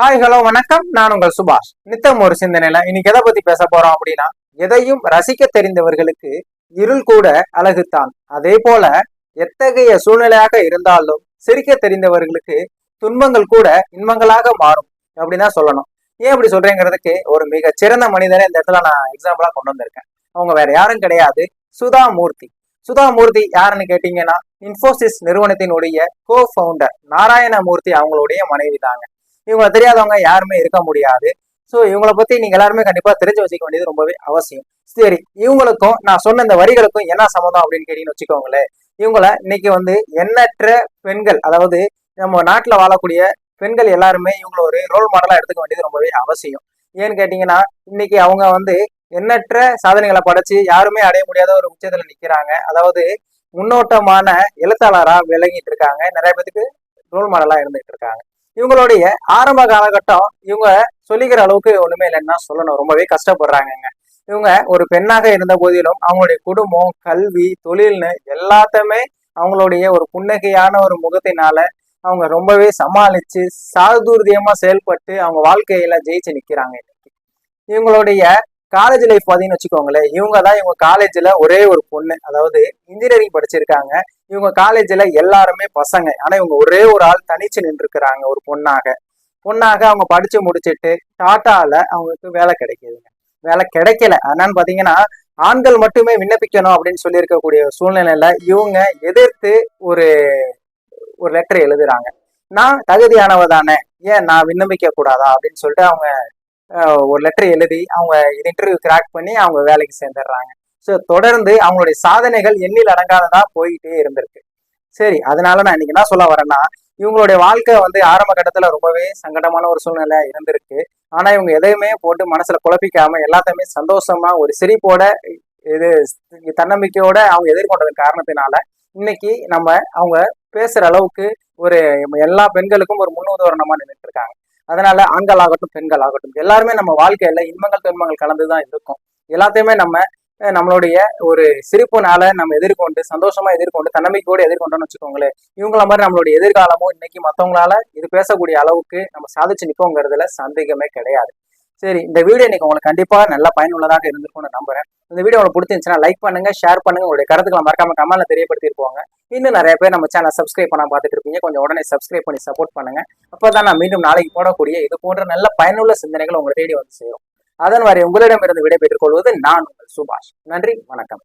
Hi hello வணக்கம். நான் உங்கள் சுபாஷ். நித்தம் ஒரு சிந்தனையில இன்னைக்கு எதை பத்தி பேச போறோம் அப்படின்னா எதையும் ரசிக்க தெரிந்தவர்களுக்கு இருள் கூட அழகுத்தான். அதே போல எத்தகைய சூழ்நிலையாக இருந்தாலும் சிரிக்க தெரிந்தவர்களுக்கு துன்பங்கள் கூட இன்பங்களாக மாறும். அப்படின்னா தான் சொல்லணும். ஏன் இப்படி சொல்றேங்கிறதுக்கு ஒரு மிக சிறந்த மனிதனை இந்த இடத்துல நான் எக்ஸாம்பிளா கொண்டு வந்திருக்கேன். அவங்க வேற யாரும் கிடையாது. சுதா மூர்த்தி சுதா மூர்த்தி யாருன்னு கேட்டீங்கன்னா இன்ஃபோசிஸ் நிறுவனத்தினுடைய கோ ஃபவுண்டர் நாராயணமூர்த்தி அவங்களுடைய மனைவி தாங்க இவங்களை தெரியாதவங்க யாருமே இருக்க முடியாது. ஸோ இவங்களை பத்தி நீங்க எல்லாருமே கண்டிப்பா தெரிஞ்சு வச்சுக்க வேண்டியது ரொம்பவே அவசியம். சரி இவங்களுக்கும் நான் சொன்ன இந்த வரிகளுக்கும் என்ன சம்மந்தம் அப்படின்னு கேட்டீங்கன்னு வச்சுக்கோங்களேன். இவங்களை இன்னைக்கு வந்து எண்ணற்ற பெண்கள் அதாவது நம்ம நாட்டில் வாழக்கூடிய பெண்கள் எல்லாருமே இவங்களை ஒரு ரோல் மாடலாக எடுத்துக்க வேண்டியது ரொம்பவே அவசியம். ஏன்னு கேட்டிங்கன்னா இன்னைக்கு அவங்க வந்து எண்ணற்ற சாதனைகளை படைச்சு யாருமே அடைய முடியாத ஒரு உச்சத்தில் நிற்கிறாங்க அதாவது முன்னோட்டமான எழுத்தாளராக விளங்கிட்டு இருக்காங்க. நிறைய பேத்துக்கு ரோல் மாடலாக இருந்துகிட்டு இருக்காங்க. இவங்களுடைய ஆரம்ப காலகட்டம் இவங்க சொல்லிக்கிற அளவுக்கு ஒண்ணுமே இல்லைன்னா சொல்லணும். ரொம்பவே கஷ்டப்படுறாங்கங்க. இவங்க ஒரு பெண்ணாக இருந்த போதிலும் அவங்களுடைய குடும்பம் கல்வி தொழில்னு எல்லாத்தையுமே அவங்களுடைய ஒரு புன்னகையான ஒரு முகத்தினால அவங்க ரொம்பவே சமாளிச்சு சாதுர்தியமா செயல்பட்டு அவங்க வாழ்க்கையில ஜெயிச்சு நிக்கிறாங்க இன்னைக்கு. இவங்களுடைய காலேஜ் லைஃப் பார்த்தீங்கன்னு வச்சுக்கோங்களேன் இவங்க தான் இவங்க காலேஜில் ஒரே ஒரு பொண்ணு அதாவது இன்ஜினியரிங் படிச்சிருக்காங்க. இவங்க காலேஜில் எல்லாருமே பசங்க. ஆனால் இவங்க ஒரே ஒரு ஆள் தனிச்சு நின்றுருக்கிறாங்க ஒரு பொண்ணாக. பொண்ணாக அவங்க படித்து முடிச்சிட்டு டாட்டாவில் அவங்களுக்கு வேலை கிடைக்குதுங்க. வேலை கிடைக்கல. என்னன்னு பார்த்தீங்கன்னா ஆண்கள் மட்டுமே விண்ணப்பிக்கணும் அப்படின்னு சொல்லியிருக்கக்கூடிய சூழ்நிலையில் இவங்க எதிர்த்து ஒரு ஒரு லெட்டர் எழுதுறாங்க. நான் தகுதியானவ தானே. ஏன் நான் விண்ணப்பிக்க கூடாதா அப்படின்னு சொல்லிட்டு அவங்க ஒரு லெட்டர் எழுதி அவங்க இன்டர்வியூ கிராக் பண்ணி அவங்க வேலைக்கு சேர்ந்துடுறாங்க. ஸோ தொடர்ந்து அவங்களுடைய சாதனைகள் எண்ணில் அடங்காததா போயிட்டே இருந்திருக்கு. சரி அதனால நான் இன்னைக்கு என்ன சொல்ல வரேன்னா இவங்களுடைய வாழ்க்கை வந்து ஆரம்ப கட்டத்துல ரொம்பவே சங்கடமான ஒரு சூழ்நிலை இருந்திருக்கு. ஆனா இவங்க எதையுமே போட்டு மனசுல குழப்பிக்காம எல்லாத்தையுமே சந்தோஷமா ஒரு சிரிப்போட இது தன்னம்பிக்கையோட அவங்க எதிர்கொண்டதன் காரணத்தினால இன்னைக்கு நம்ம அவங்க பேசுற அளவுக்கு ஒரு எல்லா பெண்களுக்கும் ஒரு முன்னுதாரணமா நின்றுட்டு இருக்காங்க. அதனால ஆண்கள் ஆகட்டும் பெண்கள் ஆகட்டும் எல்லாருமே நம்ம வாழ்க்கையில இன்பங்கள் துன்பங்கள் கலந்துதான் இருக்கும். எல்லாத்தையுமே நம்ம நம்மளுடைய ஒரு சிரிப்புனால நம்ம எதிர்கொண்டு சந்தோஷமா எதிர்கொண்டு தன்னம்பிக்கையோடு எதிர்கொண்டோம்னு வச்சுக்கோங்களேன் இவங்கள மாதிரி நம்மளுடைய எதிர்காலமும் இன்னைக்கு மற்றவங்களால இது பேசக்கூடிய அளவுக்கு நம்ம சாதிச்சு நிற்போங்கிறதுல சந்தேகமே கிடையாது. சரி இந்த வீடியோ இன்னைக்கு உங்களுக்கு கண்டிப்பா நல்ல பயனுள்ளதாக இருந்திருக்கும்னு நம்புறேன். இந்த வீடியோ உங்களுக்கு பிடிச்சிருந்துச்சுன்னா லைக் பண்ணுங்க ஷேர் பண்ணுங்க உங்களுடைய கருத்துக்களை மறக்காம கமெண்ட்ல தெரியப்படுத்திருப்போங்க இன்னும் நிறைய பேர் நம்ம சேனல் சப்ஸ்கிரைப் பண்ண பார்த்துட்டு இருப்பீங்க. கொஞ்சம் உடனே சப்ஸ்கிரைப் பண்ணி சப்போர்ட் பண்ணுங்க. அப்பதான் நான் மீண்டும் நாளைக்கு போடக்கூடிய இது போன்ற நல்ல பயனுள்ள சிந்தனைகள் உங்களை தேடி வந்து சேரும். அதன் வரை உங்களிடமிருந்து விடைபெற்றுக் கொள்வது நான் சுபாஷ். நன்றி வணக்கம்.